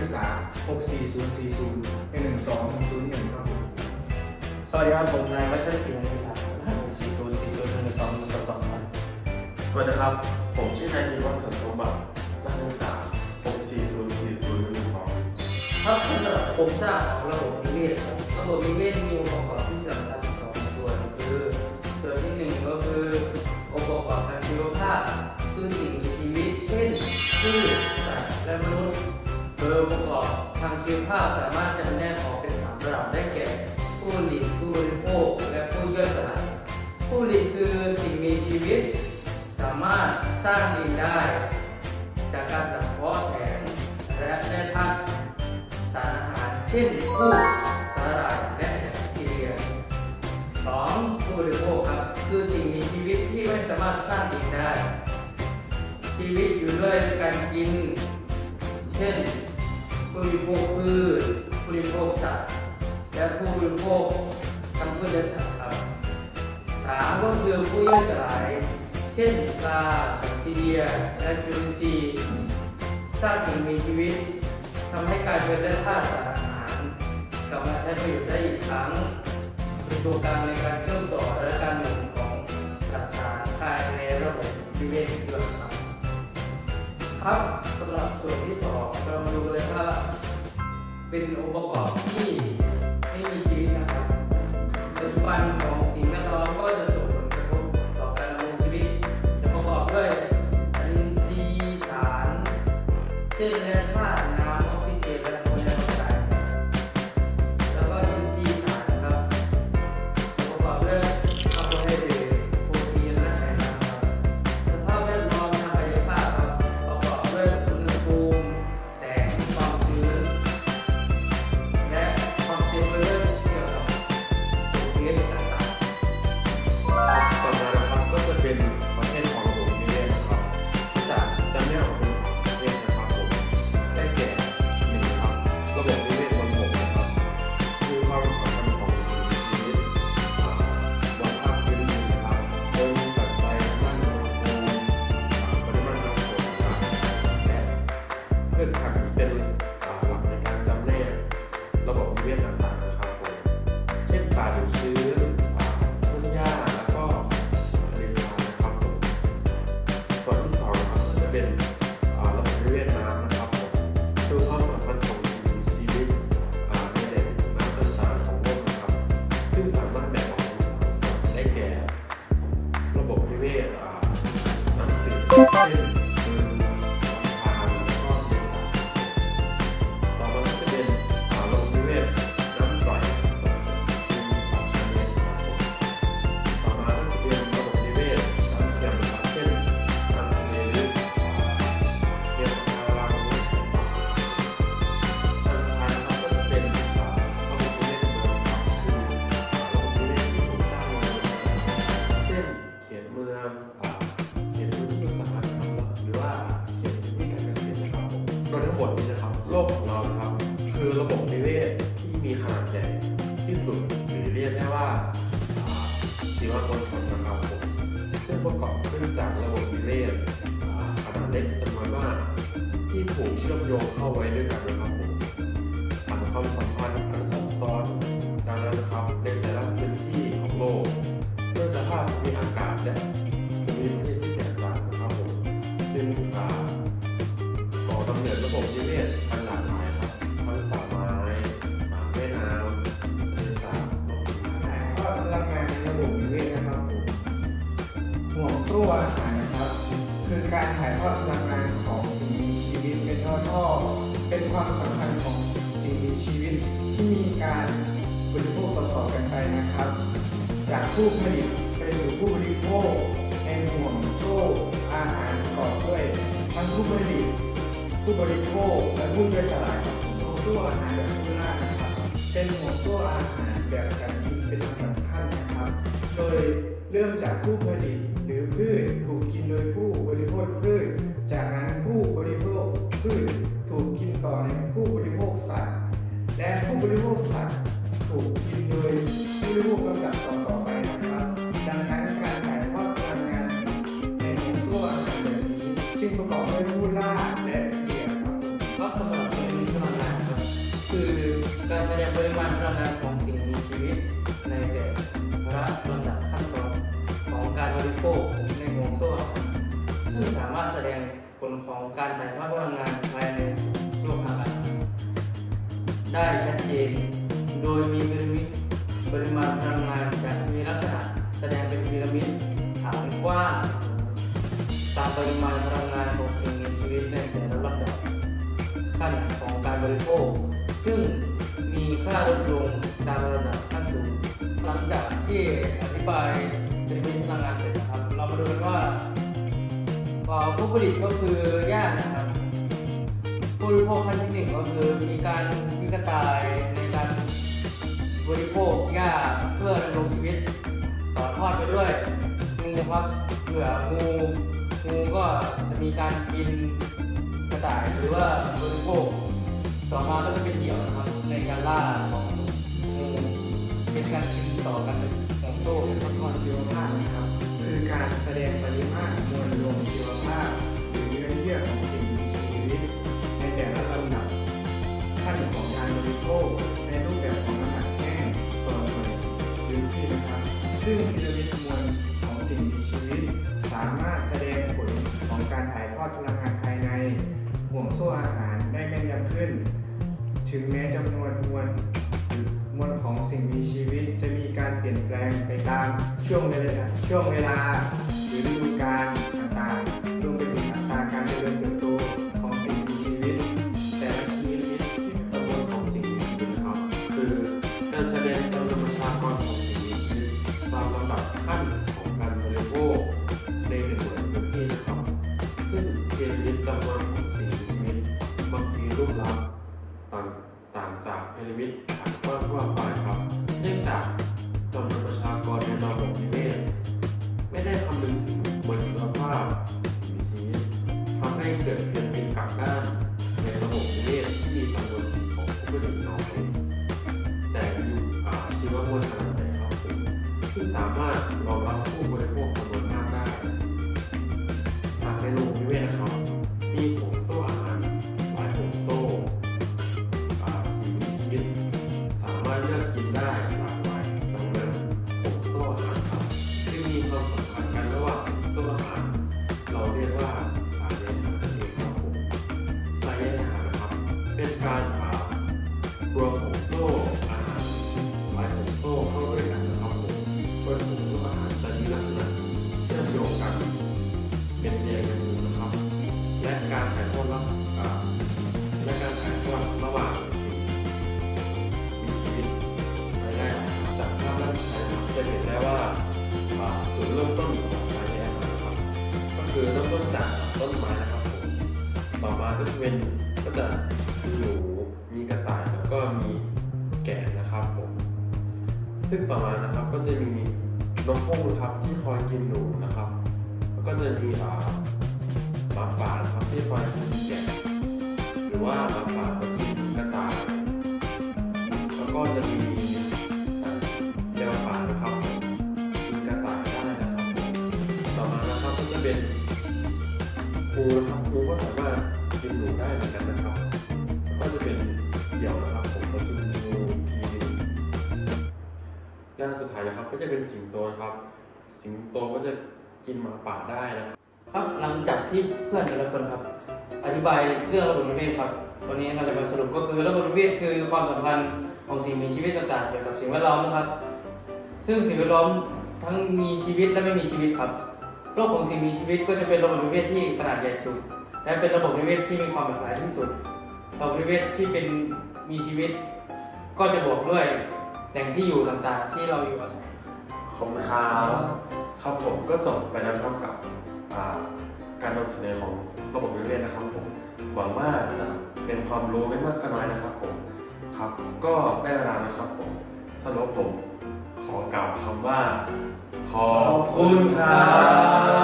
ศึกษา 64040 11201ครับผมสวัสดีครับผมนายวัชรกิจนันทศักดิ์รหัสสี่ศูนย์สี่ศูนย์หนึ่งสองหนึ่งสองสองครับสวัสดีครับ ผมชื่อนายนิวัฒน์เถิดสมบัตินักศึกษา6404012ครับสำหรับโครงสร้างของระบบนิเวศระบบนิเวศมีองค์ประกอบที่สำคัญ ทางชีวภาพสามารถจำแนกออกเป็นสามระดับได้แก่ ผู้ผลิตผู้บริโภคและผู้ย่อยสลายผู้ผลิตคือสิ่งมีชีวิต สามารถสร้างเองได้ จากการสังเคราะห์แสงและแร่ธาตุสารอาหาร เช่นพืชสาหร่ายและแบคทีเรียสองผู้บริโภคครับคือสิ่งมีชีวิตที่ไม่สามารถสร้างเองได้ ชีวิตอยู่ด้วยการกิน เช่น ผู้บริโภคพืชผู้บริโภคสัตว์และผู้บริโภคทั้งพืชและสัตว์ครับสามก็คือผู้ย่อยสลาย เช่นปลาแบคทีเรียและจุลินทรีย์สร้างสิ่งมีชีวิตทำให้กลายเป็นแร่ธาตุสารอาหารกลับมาใช้ประโยชน์ได้อีกครั้งเป็นตัวกลางในการเชื่อมต่อและการหมุนของสสารภายในระบบนิเวศด้วยครับครับสำหรับส่วนที่สอง เรามาดูเลยว่าเป็นองค์ประกอบที่ไม่มีชีวิตนะครับปัจจุบันของสิ่งแวดล้อมก็จะส่งผลกระทบต่อการดำรงชีวิต จะประกอบด้วยอินทรีย์สาร เช่นแร่ธาตุน้ำ ชีวมณฑลนะครับผมซึ่งประกอบขึ้นจากระบบนิเวศอ่าขนาดเล็กจำนวนมากที่ถูกเชื่อมโยงเข้าไว้ด้วยกันนะครับผมผ่านความสัมพันธ์อันซับซ้อนดังนั้นนะครับในแต่ละพื้นที่ของโลกด้วยสภาพภูมิอากาศและ ชีวิตเป็นท่อเป็นความสำคัญของสิ่งมีชีวิตที่มีการบริโภคต่อๆกันไปนะครับ จากผู้ผลิตไปสู่ผู้บริโภคแห่งห่วงโซ่อาหารประกอบด้วยทั้งผู้ผลิต ผู้บริโภคและผู้ย่อยสลายครับห่วงโซ่อาหารแบบผู้ล่านะครับเป็นห่วงโซ่อาหารแบบจัดกินเป็นลำดับขั้นนะครับ โดยเริ่มจากผู้ผลิตหรือพืชถูกกินโดยผู้บริโภคพืช สัตว์ถูกกินโดยผู้บริโภคลำดับต่อไปนะครับ ดังนั้นการถ่ายทอดพลังงานในห่วงโซ่อาหารแบบนี้จึงประกอบด้วยผู้ล่าและเจียครับๆครับสำหรับเรื่องนี้สมาลังงานของสิ่งมีชีวิตในแต่ละลำดับขั้นตอนของการบริโภคในห่วงโซ่อาหารซึ่งสามารถแสดงผลของการถ่ายทอดพลังงานภายในโซ่อาหาร ได้ชัดเจน โดยมีพีระมิดปริมาณพลังงานจะมีลักษณะแสดงเป็นพีระมิดฐานกว้างตามปริมาณพลังงานของสิ่งมีชีวิตในแต่ละลำดับขั้นของการบริโภค ซึ่งมีค่าลดลงตามระดับขั้นสูง หลังจากที่อธิบายป็นวิธีพลังงานเสร็จนะครับ เรามาดูกันว่าผู้ผลิตก็คือย่านะครับผู้บริโภคขั้นที่หนึ่งก็คือมีการ กระต่ายในการบริโภคหญ้าเพื่อดำรงชีวิตต่อทอดไปด้วยงูครับเผื่องูงูก็จะมีการกินกระต่ายหรือว่าบริโภคต่อมาก็จะเป็นเหยี่ยวนะครับในการล่าของงูเป็นการกินต่อกันเป็นของโซ่เป็นทอดๆชีวภาพนะครับ ขึ้น ถึงแม้จำนวนมวลมวลของสิ่งมีชีวิตจะมีการเปลี่ยนแปลงไปตามช่วงเวลาช่วงเวลาหรือฤดูกาลต่างๆรวมไปถึงอัตราการเจริญเติบโตของสิ่งมีชีวิต แต่ละชนิดจำนวนของสิ่งมีชีวิตนะครับ คือการแสดงจำนวนประชากรของสิ่งมีชีวิตตามลำดับขั้น ระบบนิเวศไม่ได้คำนึงถึงมวลชีวภาพสิ่งมีชีวิตทำให้เกิดเพีระมิดกลับด้านในระบบนิเวศที่มีจำนวนของผู้ผลิตน้อยแต่มีอ่าชีวมวลขนาดใหญ่ครับผมซึ่สามารถรองรับผู้บริโภคจำนวนมากได้หากในระบบนิเวศนะครับ การอ่ารวมห่วงโซ่อาหารหลายห่วงโซ่เข้าด้วยกันนะครับผมโดยห่วงโซ่อาหารจะมีลักษณะเชื่อมโยงกันเป็นใยแมงมุมนะครับ และการถ่ายทอดระและการถ่ายทอดระหว่างมีชีวิตไปได้จากภาพด้านซ้ายจะเห็นได้ว่าจุดเริ่มต้นของสายใยอาหารนะครับ ก็คือเริ่มต้นจากต้นไม้นะครับผมต่อมาก็จะเป็นก็จะ ซึ่งต่อมานะครับก็จะมีนกฮูกครับที่คอยกินหนูนะครับ แล้วก็จะมีอ่าหมาป่านะครับที่คอยกินแกะหรือว่าหมาป่าก็กินกระต่ายแล้วก็จะมีแมวป่านะครับกินกระต่ายได้นะครับ ต่อมานะครับก็จะเป็นงูนะครับงูก็สามารถกินหนูได้เหมือนกันนะครับ ก็จะเป็นเหยี่ยวนะครับผมก็จะมีงูอีกทีหนึง ด้านสุดท้ายนะครับ ก็จะเป็นสิงโตนะครับ สิงโตก็จะกินหมาป่าได้นะครับ ครับหลังจากที่เพื่อนแต่ละคนครับ อธิบายเรื่องระบบนิเวศครับ วันนี้เราจะมาสรุปก็คือระบบนิเวศคือความสัมพันธ์ของสิ่งมีชีวิตต่างๆเกี่ยวกับสิ่งแวดล้อมนะครับ ซึ่งสิ่งแวดล้อมทั้งมีชีวิตและไม่มีชีวิตครับ โลกของสิ่งมีชีวิตก็จะเป็นระบบนิเวศที่ขนาดใหญ่สุด และเป็นระบบนิเวศที่มีความหลากหลายที่สุด ระบบนิเวศที่เป็นมีชีวิต ก็จะบวกด้วย แหล่งที่อยู่ต่างๆ ที่เราอยู่อาศัย ขอบคุณครับครับผมก็จบไปแล้วนะครับกับอ่าการนำเสนอของระบบนิเวศนะครับผมหวังว่าจะเป็นความรู้ไม่มากก็น้อยนะครับผมครับก็ได้เวลานะครับผมสำหรับผมขอกล่าวคำว่า ขอบคุณครับ